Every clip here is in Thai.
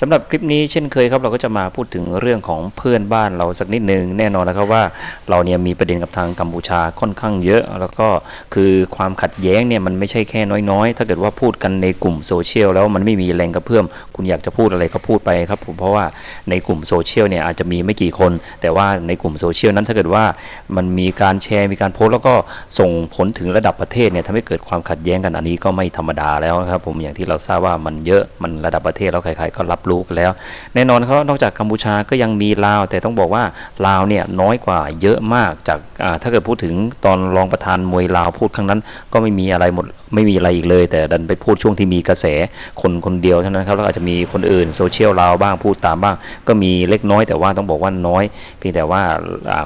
สำหรับคลิปนี้เช่นเคยครับเราก็จะมาพูดถึงเรื่องของเพื่อนบ้านเราสักนิดหนึ่งแน่นอนแล้วครับว่าเราเนี่ยมีประเด็นกับทางกัมพูชาค่อนข้างเยอะ แล้วก็คือความขัดแย้งเนี่ยมันไม่ใช่แค่น้อยๆ ถ้าเกิดว่าพูดกันในกลุ่มโซเชียลแล้วมันไม่มีแรงกระเพื่อมคุณอยากจะพูดอะไรก็พูดไปครับผมเพราะว่าในกลุ่มโซเชียลเนี่ยอาจจะมีไม่กี่คน แต่ว่าในกลุ่มโซเชียลนั้นถ้าเกิดว่ามันมีการแชร์มีการโพสต์แล้วก็ส่งผลถึงระดับประเทศเนี่ยทำให้เกิดความขัดแย้งกันอันนี้ก็ไม่ธรรมดาแล้วนะครับผมอย่างที่เราทราบว่ามันเยอะมันระดับประเทศแล้วใครๆก็รับรู้กันแล้ว แน่นอนเขานอกจากกัมพูชาก็ยังมีลาว แต่ต้องบอกว่าลาวเนี่ยน้อยกว่าเยอะมากจากถ้าเกิดพูดถึงตอนรองประธานมวยลาวพูดครั้งนั้น ก็ไม่มีอะไรหมดไม่มีอะไรอีกเลย แต่ดันไปพูดช่วงที่มีกระแสคนคนเดียวเท่านั้นครับแล้วอาจจะมีคนอื่นโซเชียลลาวบ้างพูดตามบ้าง ก็มีเล็กน้อยแต่ว่าต้องบอกว่าน้อยเพียงแต่ว่า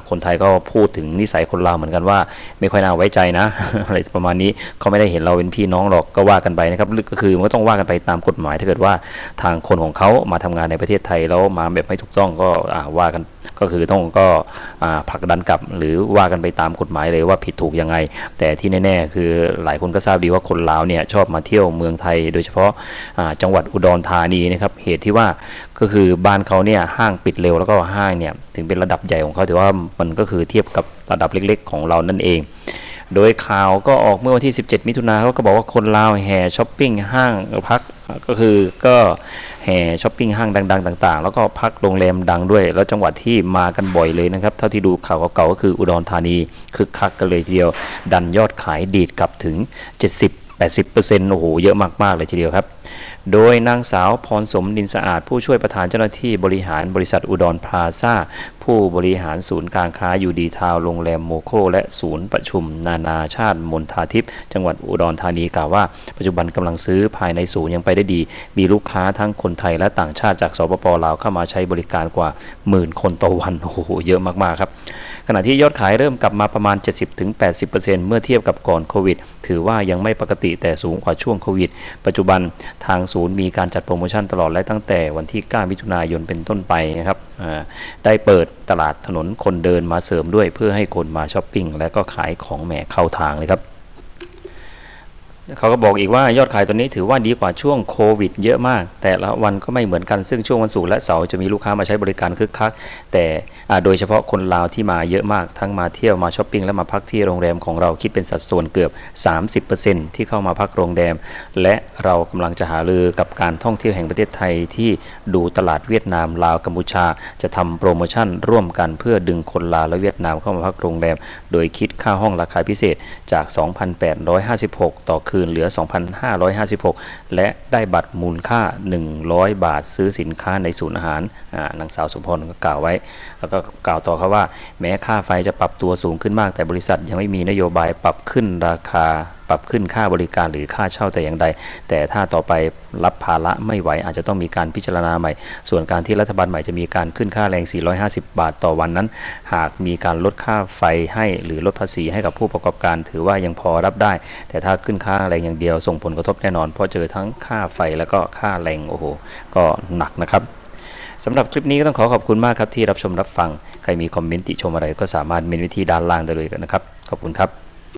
คนไทยก็พูดถึงนิสัยคนลาวเหมือนกันว่า ไม่ค่อยน่าไว้ใจนะอะไรประมาณนี้เขาไม่ได้เห็นเราเป็นพี่น้องหรอกก็ว่ากันไปนะครับก็คือมันก็ต้องว่ากันไปตามกฎหมายถ้าเกิดว่าทางคนของเขาขามาทำงานในประเทศไทยแล้วมาแบบไม่ถูกต้องก็ว่ากันก็คือต้องก็ผลักดันกลับ หรือว่ากันไปตามกฎหมายเลยว่าผิดถูกยังไง แต่ที่แน่ๆ คือหลายคนก็ทราบดีว่าคนลาวเนี่ยชอบมาเที่ยวเมืองไทย โดยเฉพาะจังหวัดอุดรธานีนะครับเหตุที่ว่าก็คือบ้านเขาเนี่ยห้างปิดเร็วแล้วก็ห้างเนี่ยถึงเป็นระดับใหญ่ของเขาแต่ว่ามันก็คือเทียบกับระดับเล็ก ๆ ของเรานั่นเอง โดยข่าวก็ออกเมื่อวันที่ 17 มิถุนาเขาก็บอกว่าคนลาวแห่ช้อปปิ้งห้างพักก็คือก็แห่ช้อปปิ้งห้างดัง ๆ ต่าง ๆ แล้วก็พักโรงแรมดังด้วย แล้วจังหวัดที่มากันบ่อยเลยนะครับเท่าที่ดูข่าวเก่าๆก็คืออุดรธานีคึกคักกันเลยทีเดียว ดันยอดขายดีดกลับถึง 70-80%โอ้โหเยอะมากๆเลยทีเดียวครับ โดยนางสาวพรสมนินสะอาด ผู้ช่วยประธานเจ้าหน้าที่บริหารบริษัทอุดรพลาซ่าผู้บริหารศูนย์การค้ายูดีทาวโรงแรมโมโคและศูนย์ประชุมนานาชาติมณฑาทิพย์จังหวัดอุดรธานีกล่าวว่า ปัจจุบันกำลังซื้อภายในศูนย์ยังไปได้ดี มีลูกค้าทั้งคนไทยและต่างชาติจากสปปลาวเข้ามาใช้บริการกว่าหมื่นคนต่อวันโอ้โหเยอะมากๆครับ ขณะที่ยอดขายเริ่มกลับมาประมาณ 70-80%เมื่อเทียบกับก่อนโควิด ถือว่ายังไม่ปกติแต่สูงกว่าช่วงโควิด ปัจจุบันทางศูนย์มีการจัดโปรโมชั่นตลอดและตั้งแต่วันที่ 9 มิถุนายนเป็นต้นไปนะครับได้เปิดตลาดถนนคนเดินมาเสริมด้วยเพื่อให้คนมาช้อปปิ้งและก็ขายของแหมเข้าทางเลยครับ เขาก็บอกอีกว่ายอดขายตัวนี้ถือว่าดีกว่าช่วงโควิด เยอะมาก แต่ละวันก็ไม่เหมือนกันซึ่งช่วงวันศุกร์และเสาร์จะมีลูกค้ามาใช้บริการคึกคัก แต่โดยเฉพาะคนลาวที่มาเยอะมาก ทั้งมาเที่ยวมาช้อปปิ้งและมาพักที่โรงแรมของเราคิดเป็นสัดส่วนเกือบ 30%ที่เข้ามาพักโรงแรม และเรากำลังจะหารือกับการท่องเที่ยวแห่งประเทศไทยที่ดูตลาดเวียดนามลาวกัมพูชา จะทำโปรโมชั่นร่วมกันเพื่อดึงคนลาวและเวียดนามเข้ามาพักโรงแรม โดยคิดค่าห้องราคาพิเศษจาก 2,856 ต่อคืนคืนเหลือ 2,556 และได้บัตรมูลค่า 100 บาทซื้อสินค้าในศูนย์อาหารนางสาวสมพรก็กล่าวไว้ แล้วก็กล่าวต่อครับว่า แม้ค่าไฟจะปรับตัวสูงขึ้นมากแต่บริษัทยังไม่มีนโยบายปรับขึ้นราคา ปรับขึ้นค่าบริการหรือค่าเช่าแต่อย่างใด แต่ถ้าต่อไปรับภาระไม่ไหวอาจจะต้องมีการพิจารณาใหม่ ส่วนการที่รัฐบาลใหม่จะมีการขึ้นค่าแรง 450 บาทต่อวันนั้น หากมีการลดค่าไฟให้หรือลดภาษีให้กับผู้ประกอบการ ถือว่ายังพอรับได้ แต่ถ้าขึ้นค่าแรงอย่างเดียวส่งผลกระทบแน่นอนเพราะเจอทั้งค่าไฟแล้วก็ค่าแรงโอ้โหก็หนักนะครับสำหรับคลิปนี้ก็ต้องขอขอบคุณมากครับที่รับชมรับฟัง ใครมีคอมเมนต์ติชมอะไรก็สามารถเมนไวิธีด้านล่างได้เลยนะครับ ขอบคุณครับ